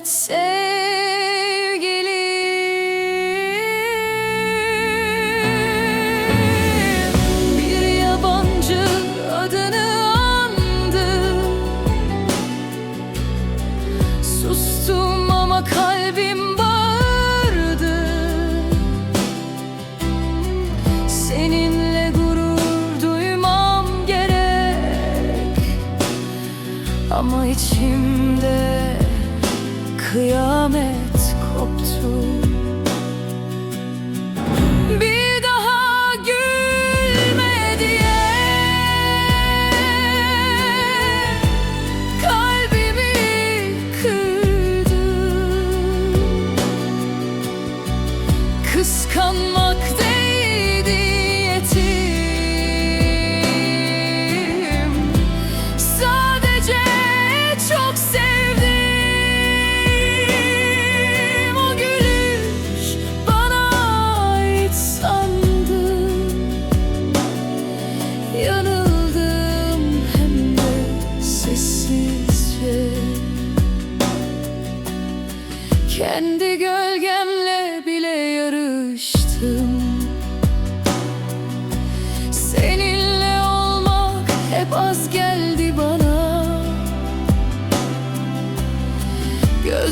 Affet sevgilim Bir yabancı adını andım Sustum ama kalbim bağırdı. Seninle gurur duymam gerek. Ama içimde Kıskanmak değdi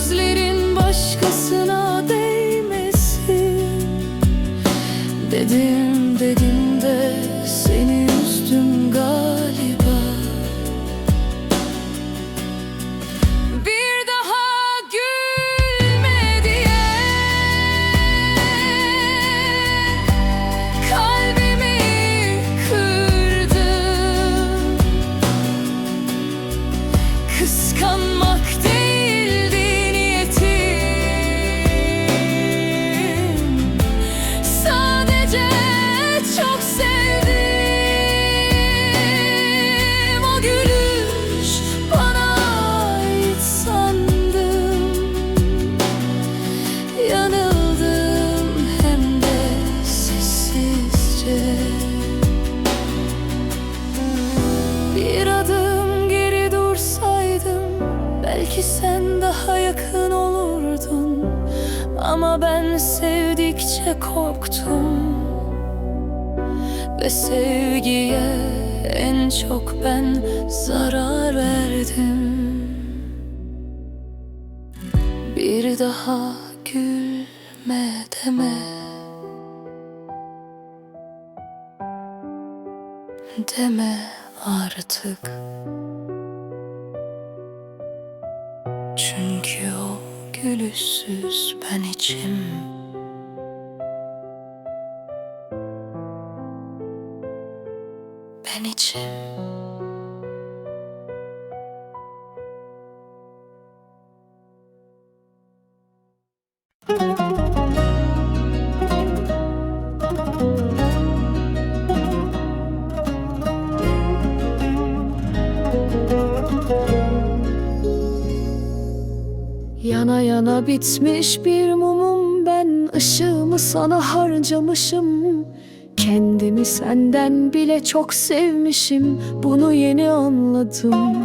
Gözlerin Bir daha gülme deme. Deme artık. Çünkü o gülüşsüz ben içim Yana bitmiş bir mumum ben ışığımı sana harcamışım. Kendimi senden bile çok sevmişim Bunu yeni anladım.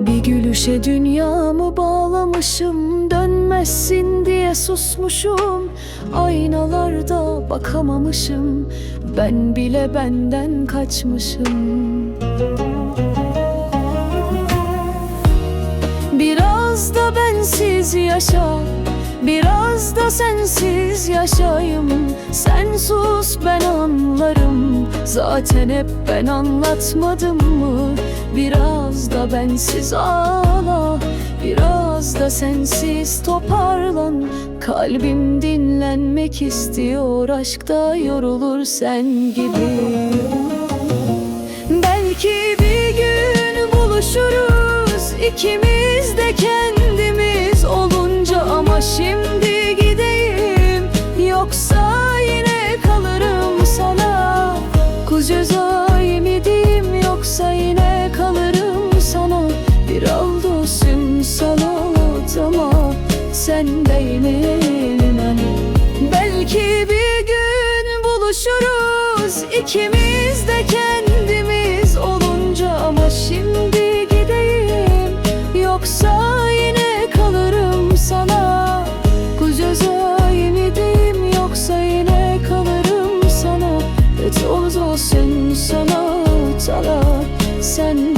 Bir gülüşe dünyamı bağlamışım Dönmezsin diye susmuşum. Aynalarda bakamamışım Ben bile benden kaçmışım. Biraz da bensiz yaşa Biraz da sensiz yaşayayım Sen sus ben anlarım. Zaten hep ben anlatmadım mı? Biraz da bensiz ağla Biraz da sensiz toparlan. Kalbim dinlenmek istiyor Aşkta yorulur sen gibi. Belki bir gün buluşuruz ikimiz kendimiz olunca ama şimdi gideyim. Yoksa yine kalırım sana. Kucuz ay diyeyim yoksa yine kalırım sana. Bir aldosum salat ama sen değilim hani Belki bir gün buluşuruz ikimiz de kendimiz Sen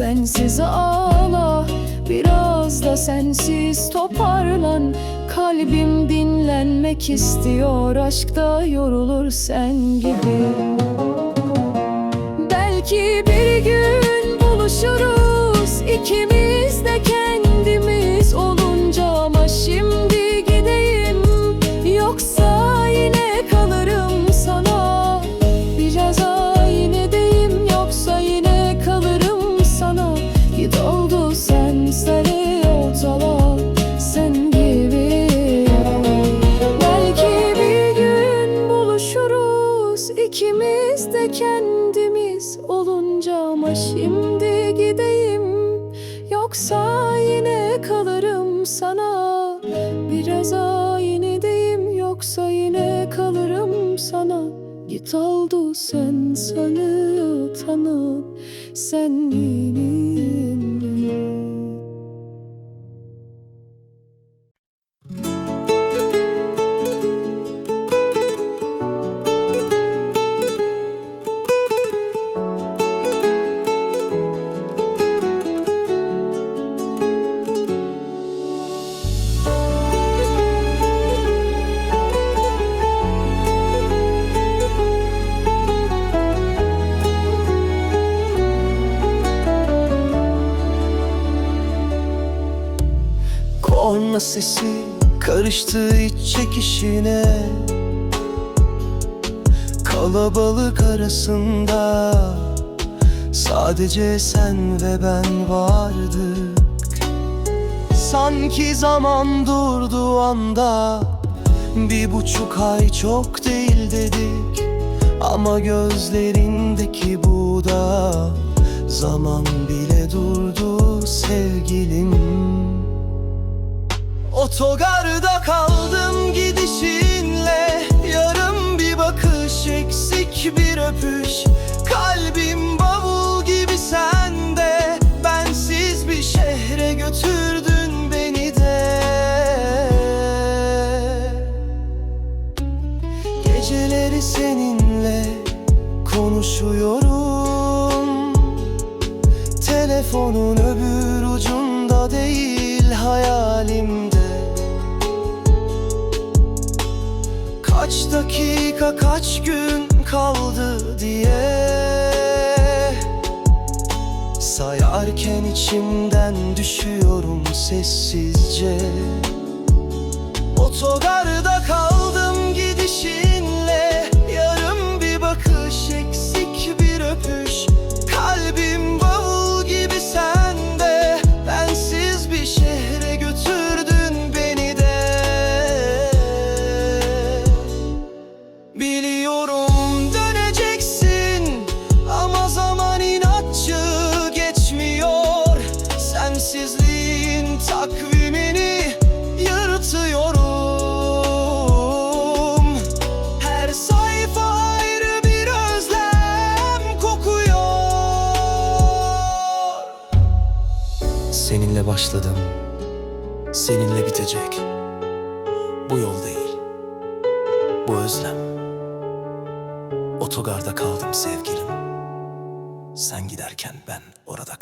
bensiz ağla Biraz da sensiz toparlan. Kalbim dinlenmek istiyor Aşkta yorulur sen gibi. Belki bir gün buluşuruz ikimiz de kendimiz Sesi karıştı iç çekişine. Kalabalık arasında Sadece sen ve ben vardık. Sanki zaman durduğu anda Bir buçuk ay çok değil dedik. Ama gözlerindeki bu da Zaman bile durdu sevgilim Otogarda kaldım gidişinle. Yarım bir bakış eksik bir öpüş. Kalbim dakika kaç gün kaldı diye Sayarken içimden düşüyorum sessizce. Otogarda kaldım gidişinle Bitecek Bu yol değil. Bu özlem. Otogarda kaldım sevgilim. Sen giderken ben orada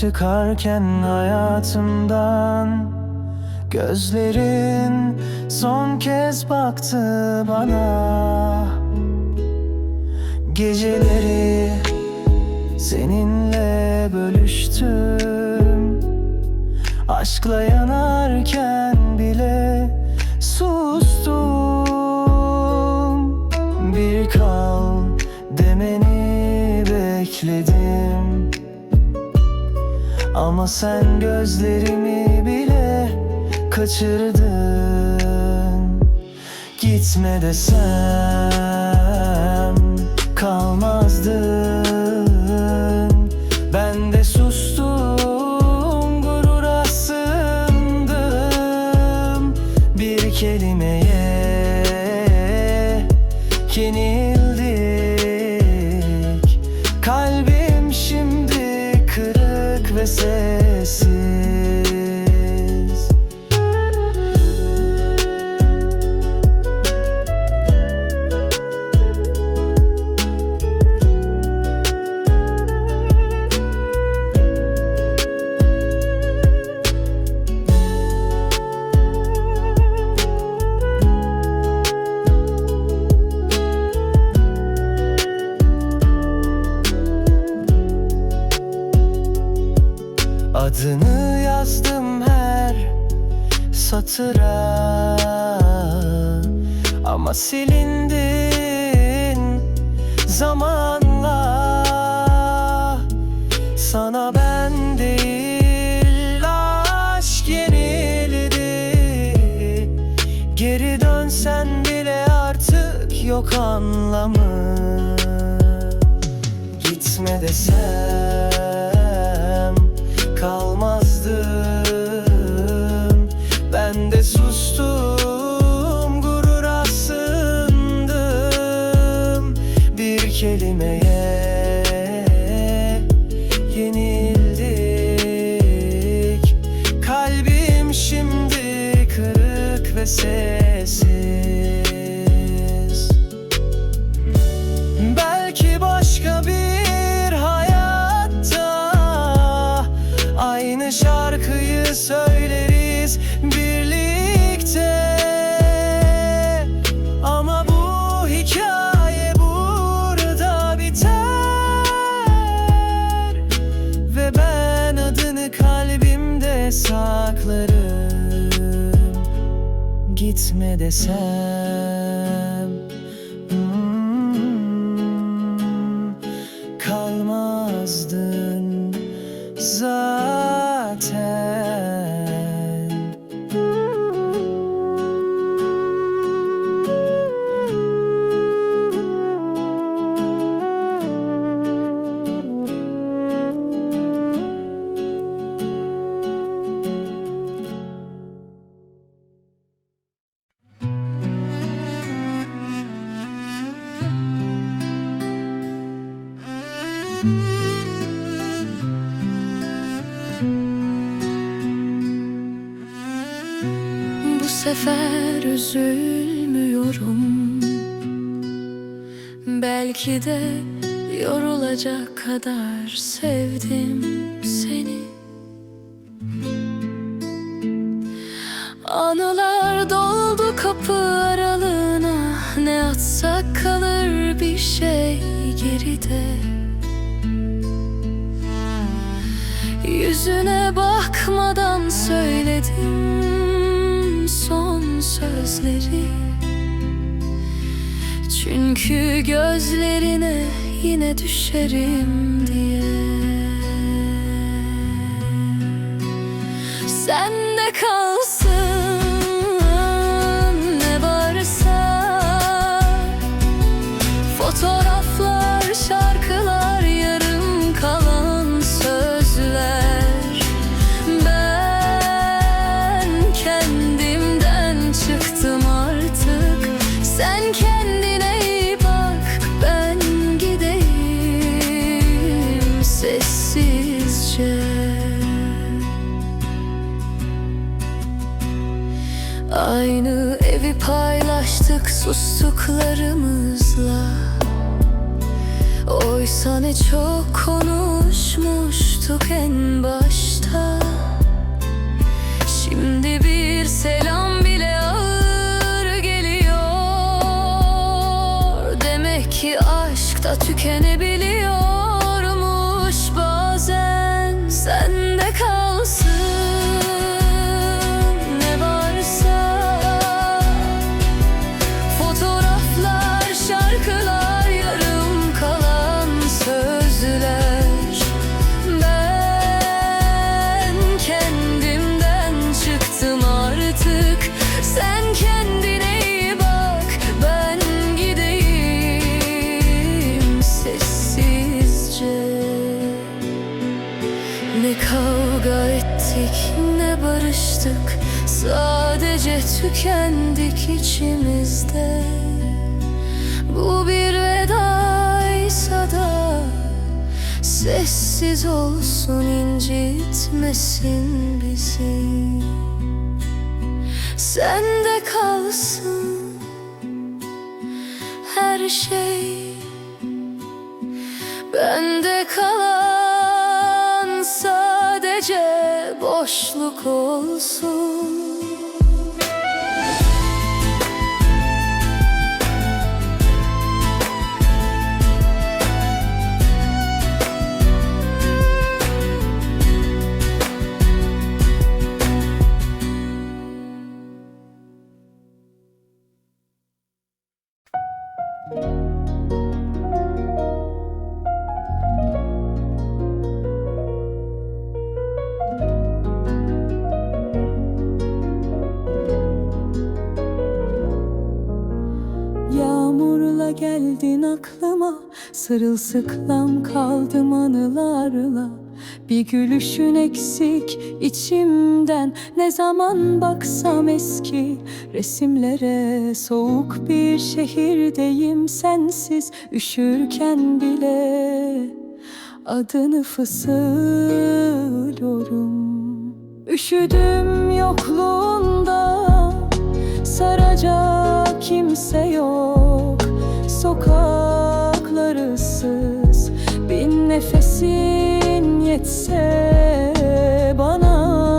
Çıkarken hayatımdan. Gözlerin son kez baktı bana. Geceleri seninle bölüştüm. Aşkla yanarken bile sustum. Bir kal demeni bekledim Ama sen gözlerimi bile kaçırdın. Gitme desem Gitme sefer üzülmüyorum. Belki de yorulacak kadar sevdim seni. Anılar doldu kapı aralığına. Ne atsak kalır bir şey geride. Yüzüne bakmadan söyledim sözleri Çünkü gözlerine yine düşerim diye. Sen de kalsın evi paylaştık sustuklarımızla. Oysa ne çok konuşmuştuk en başta. Şimdi bir selam kavga ettik ne barıştık? Sadece tükendik içimizde. Bu bir vedaysa da Sessiz olsun incitmesin bizi. Sende kalsın her şey olsun Sırılsıklam kaldım anılarla. Bir gülüşün eksik içimden. Ne zaman baksam eski resimlere Soğuk bir şehirdeyim sensiz. Üşürken bile adını fısıldıyorum Üşüdüm yokluğunda Saracak kimse yok. Sokaklar ıssız Bin nefesin yetse bana